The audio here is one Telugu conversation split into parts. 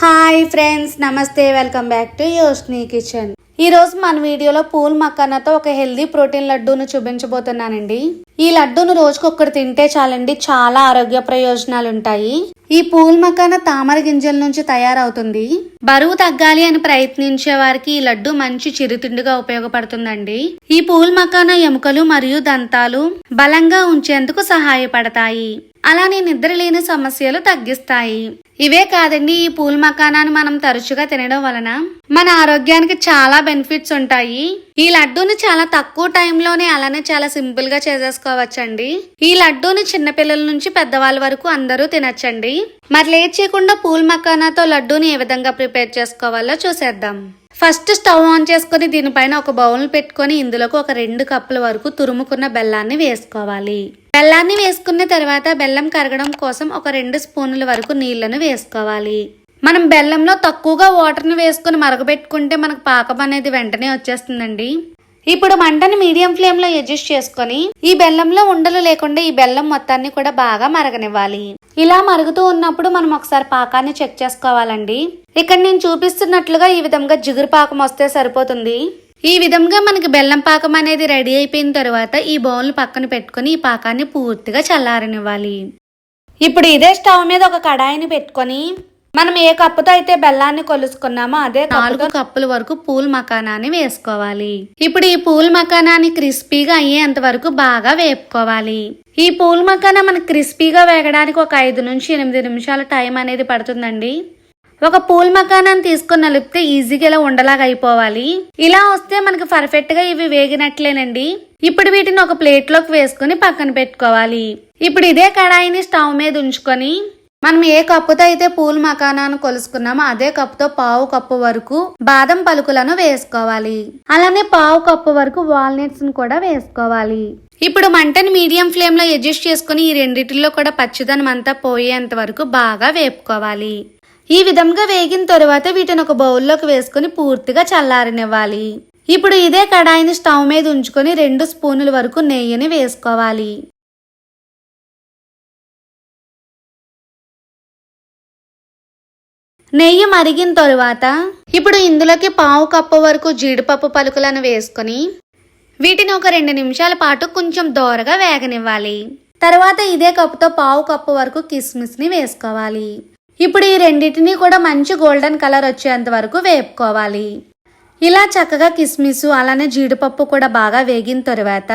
Hi friends namaste welcome back to Yoshni kitchen. ఈరోజు మన వీడియోలో పూల్ మకానాతో ఒక హెల్దీ ప్రోటీన్ లడ్డూను చూపించబోతున్నానండి. ఈ లడ్డూను రోజుకొక్కటి తింటే చాలండి చాలా ఆరోగ్య ప్రయోజనాలు ఉంటాయి ఈ పూల్ మకాన తామర గింజల నుంచి తయారవుతుంది. బరువు తగ్గాలి అని ప్రయత్నించే వారికి ఈ లడ్డు మంచి చిరుతిండిగా ఉపయోగపడుతుందండి. ఈ పూల్ మకాన ఎముకలు మరియు దంతాలు బలంగా ఉంచేందుకు సహాయపడతాయి. అలానే నిద్ర లేని సమస్యలు తగ్గిస్తాయి. ఇవే కాదండి ఈ పూల్ మకానాన్ని మనం తరచుగా తినడం వలన. మన ఆరోగ్యానికి చాలా బెనిఫిట్స్ ఉంటాయి. ఈ లడ్డూని చాలా తక్కువ టైంలోనే అలానే చాలా సింపుల్గా చేసేసుకోవచ్చండి. ఈ లడ్డూని చిన్నపిల్లల నుంచి పెద్దవాళ్ళ వరకు అందరూ తినచ్చండి. మరి లేట్ చేయకుండా పూల్ మకానాతో లడ్డూని ఏ విధంగా ప్రిపేర్ చేసుకోవాలో చూసేద్దాం. ఫస్ట్ స్టవ్ ఆన్ చేసుకుని దీనిపైన ఒక బౌల్ పెట్టుకొని ఇందులోకి ఒక రెండు కప్పుల వరకు తురుముకున్న బెల్లాన్ని వేసుకోవాలి. బెల్లాన్ని వేసుకున్న తర్వాత బెల్లం కరగడం కోసం ఒక రెండు స్పూన్ల వరకు నీళ్ళను వేసుకోవాలి. మనం బెల్లంలో తక్కువగా వాటర్ని వేసుకుని మరగబెట్టుకుంటే మనకు పాకం అనేది వెంటనే వచ్చేస్తుందండి. ఇప్పుడు మంటని మీడియం ఫ్లేమ్లో అడ్జస్ట్ చేసుకొని ఈ బెల్లంలో ఉండలు లేకుండా ఈ బెల్లం మొత్తాన్ని కూడా బాగా మరగనివ్వాలి. ఇలా మరుగుతూ ఉన్నప్పుడు మనం ఒకసారి పాకాన్ని చెక్ చేసుకోవాలండి. ఇక్కడ నేను చూపిస్తున్నట్లుగా ఈ విధంగా జిగురు పాకం వస్తే సరిపోతుంది. ఈ విధంగా మనకి బెల్లం పాకం అనేది రెడీ అయిపోయిన తర్వాత ఈ బౌల్ పక్కన పెట్టుకొని ఈ పాకాన్ని పూర్తిగా చల్లారనివ్వాలి. ఇప్పుడు ఇదే స్టవ్ మీద ఒక కడాయిని పెట్టుకొని మనం ఏ కప్పుతో అయితే బెల్లాన్ని కొలుసుకున్నామో అదే నాలుగు కప్పుల వరకు పూల్ మకానాన్ని వేసుకోవాలి. ఇప్పుడు ఈ పూల్ మకానాన్ని క్రిస్పీగా అయ్యేంత వరకు బాగా వేపుకోవాలి. ఈ పూల్ మకానా మనకి క్రిస్పీగా వేగడానికి ఒక ఐదు నుంచి ఎనిమిది నిమిషాల టైం అనేది పడుతుందండి. ఒక పూల్ మకానాన్ని తీసుకొని నలిపితే ఈజీగా ఇలా ఉండలాగా అయిపోవాలి. ఇలా వస్తే మనకి పర్ఫెక్ట్గా ఇవి వేగినట్లేనండి. ఇప్పుడు వీటిని ఒక ప్లేట్లోకి వేసుకుని పక్కన పెట్టుకోవాలి. ఇప్పుడు ఇదే కడాయిని స్టవ్ మీద ఉంచుకొని మనం ఏ కప్పుతో అయితే పూల్ మకానాను కొలుసుకున్నామో అదే కప్పుతో పావు కప్పు వరకు బాదం పలుకులను వేసుకోవాలి. అలానే పావు కప్పు వరకు వాల్నట్స్ కూడా వేసుకోవాలి. ఇప్పుడు మంటని మీడియం ఫ్లేమ్లో అడ్జస్ట్ చేసుకుని ఈ రెండిటిలో కూడా పచ్చిదనం అంతా పోయేంత వరకు బాగా వేపుకోవాలి. ఈ విధంగా వేగిన తరువాత వీటిని ఒక బౌల్లోకి వేసుకుని పూర్తిగా చల్లారనివ్వాలి. ఇప్పుడు ఇదే కడాయిని స్టవ్ మీద ఉంచుకొని రెండు స్పూనుల వరకు నెయ్యిని వేసుకోవాలి. నెయ్యి మరిగిన తరువాత ఇప్పుడు ఇందులోకి పావు కప్పు వరకు జీడిపప్పు పలుకులను వేసుకొని వీటిని ఒక రెండు నిమిషాల పాటు కొంచెం దోరగా వేగనివ్వాలి. తర్వాత ఇదే కప్పుతో పావు కప్పు వరకు కిస్మిస్ని వేసుకోవాలి. ఇప్పుడు ఈ రెండింటిని కూడా మంచి గోల్డెన్ కలర్ వచ్చేంత వరకు వేపుకోవాలి. ఇలా చక్కగా కిస్మిస్ అలానే జీడిపప్పు కూడా బాగా వేగిన తరువాత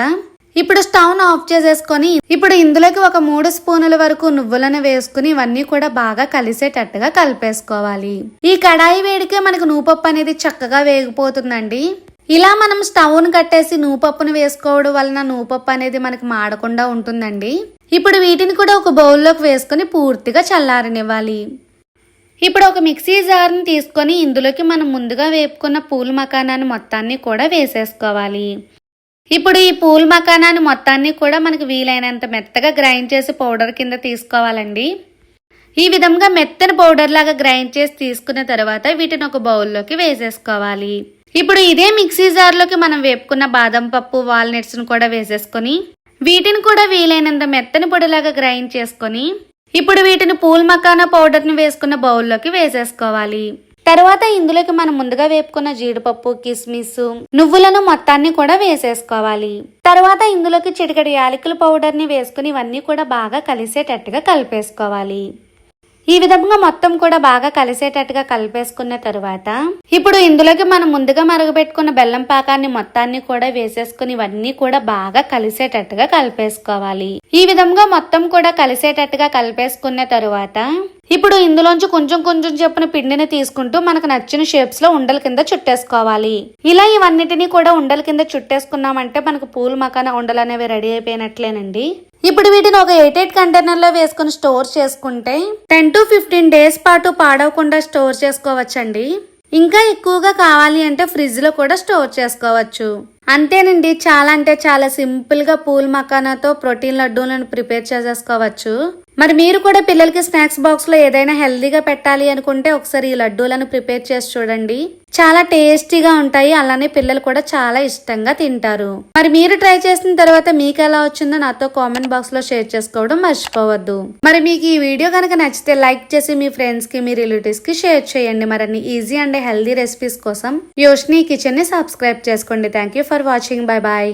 ఇప్పుడు స్టవ్ను ఆఫ్ చేసేసుకొని ఇప్పుడు ఇందులోకి ఒక మూడు స్పూనుల వరకు నువ్వులను వేసుకుని ఇవన్నీ కూడా బాగా కలిసేటట్టుగా కలిపేసుకోవాలి. ఈ కడాయి వేడికే మనకు నూపప్పు అనేది చక్కగా వేగిపోతుందండి. ఇలా మనం స్టవ్ను కట్టేసి నూపప్పును వేసుకోవడం వలన నూపప్పు అనేది మనకి మాడకుండా ఉంటుందండి. ఇప్పుడు వీటిని కూడా ఒక బౌల్లోకి వేసుకొని పూర్తిగా చల్లారనివ్వాలి. ఇప్పుడు ఒక మిక్సీ జార్ని తీసుకొని ఇందులోకి మనం ముందుగా వేపుకున్న పూల మకానాన్ని మొత్తాన్ని కూడా వేసేసుకోవాలి. ఇప్పుడు ఈ పూల్ మకానాన్ని మొత్తాన్ని కూడా మనకు వీలైనంత మెత్తగా గ్రైండ్ చేసి పౌడర్ కింద తీసుకోవాలండి. ఈ విధంగా మెత్తని పౌడర్ లాగా గ్రైండ్ చేసి తీసుకున్న తర్వాత వీటిని ఒక బౌల్లోకి వేసేసుకోవాలి. ఇప్పుడు ఇదే మిక్సీ జార్లోకి మనం వేపుకున్న బాదం పప్పు వాల్నట్స్ను కూడా వేసేసుకొని వీటిని కూడా వీలైనంత మెత్తని పొడిలాగా గ్రైండ్ చేసుకొని ఇప్పుడు వీటిని పూల్ మకానా పౌడర్ని వేసుకున్న బౌల్లోకి వేసేసుకోవాలి. తర్వాత ఇందులోకి మనం ముందుగా వేపుకున్న జీడిపప్పు కిస్మిస్ నువ్వులను మొత్తాన్ని కూడా వేసేసుకోవాలి. తర్వాత ఇందులోకి చిటికడి యాలకుల పౌడర్ని వేసుకుని ఇవన్నీ కూడా బాగా కలిసేటట్టుగా కలిపేసుకోవాలి. ఈ విధంగా మొత్తం కూడా బాగా కలిసేటట్టుగా కలిపేసుకున్న తరువాత ఇప్పుడు ఇందులోకి మనం ముందుగా మరుగుపెట్టుకున్న బెల్లం పాకాన్ని మొత్తాన్ని కూడా వేసేసుకుని ఇవన్నీ కూడా బాగా కలిసేటట్టుగా కలిపేసుకోవాలి. ఈ విధంగా మొత్తం కూడా కలిసేటట్టుగా కలిపేసుకున్న తరువాత ఇప్పుడు ఇందులోంచి కొంచెం కొంచెం చెప్పిన పిండిని తీసుకుంటూ మనకు నచ్చిన షేప్స్లో ఉండల కింద చుట్టేసుకోవాలి. ఇలా ఇవన్నిటిని కూడా ఉండల కింద చుట్టేసుకున్నామంటే మనకు పూల మకాన ఉండలు అనేవి రెడీ అయిపోయినట్లేనండి. ఇప్పుడు వీటిని ఒక ఎయిట్ ఎయిట్ కంటైనర్లో వేసుకుని స్టోర్ చేసుకుంటే టెన్ టు ఫిఫ్టీన్ డేస్ పాటు పాడవకుండా స్టోర్ చేసుకోవచ్చండి. ఇంకా ఎక్కువగా కావాలి అంటే ఫ్రిడ్జ్లో కూడా స్టోర్ చేసుకోవచ్చు. అంతేనండి చాలా అంటే చాలా సింపుల్గా పూల్ మకానాతో ప్రోటీన్ లడ్డూలను ప్రిపేర్ చేసేసుకోవచ్చు. మరి మీరు కూడా పిల్లలకి స్నాక్స్ బాక్స్లో ఏదైనా హెల్దీగా పెట్టాలి అనుకుంటే ఒకసారి ఈ లడ్డూలను ప్రిపేర్ చేసి చూడండి. చాలా టేస్టీగా ఉంటాయి. అలానే పిల్లలు కూడా చాలా ఇష్టంగా తింటారు. మరి మీరు ట్రై చేసిన తర్వాత మీకు ఎలా వచ్చిందో నాతో కామెంట్ బాక్స్లో షేర్ చేసుకోవడం మర్చిపోవద్దు. మరి మీకు ఈ వీడియో కనుక నచ్చితే లైక్ చేసి మీ ఫ్రెండ్స్కి మీ రిలేటివ్స్కి షేర్ చేయండి. మరిన్ని ఈజీ అండ్ హెల్దీ రెసిపీస్ కోసం యోష్ని కిచెన్ని సబ్స్క్రైబ్ చేసుకోండి. Thank you for watching. Bye bye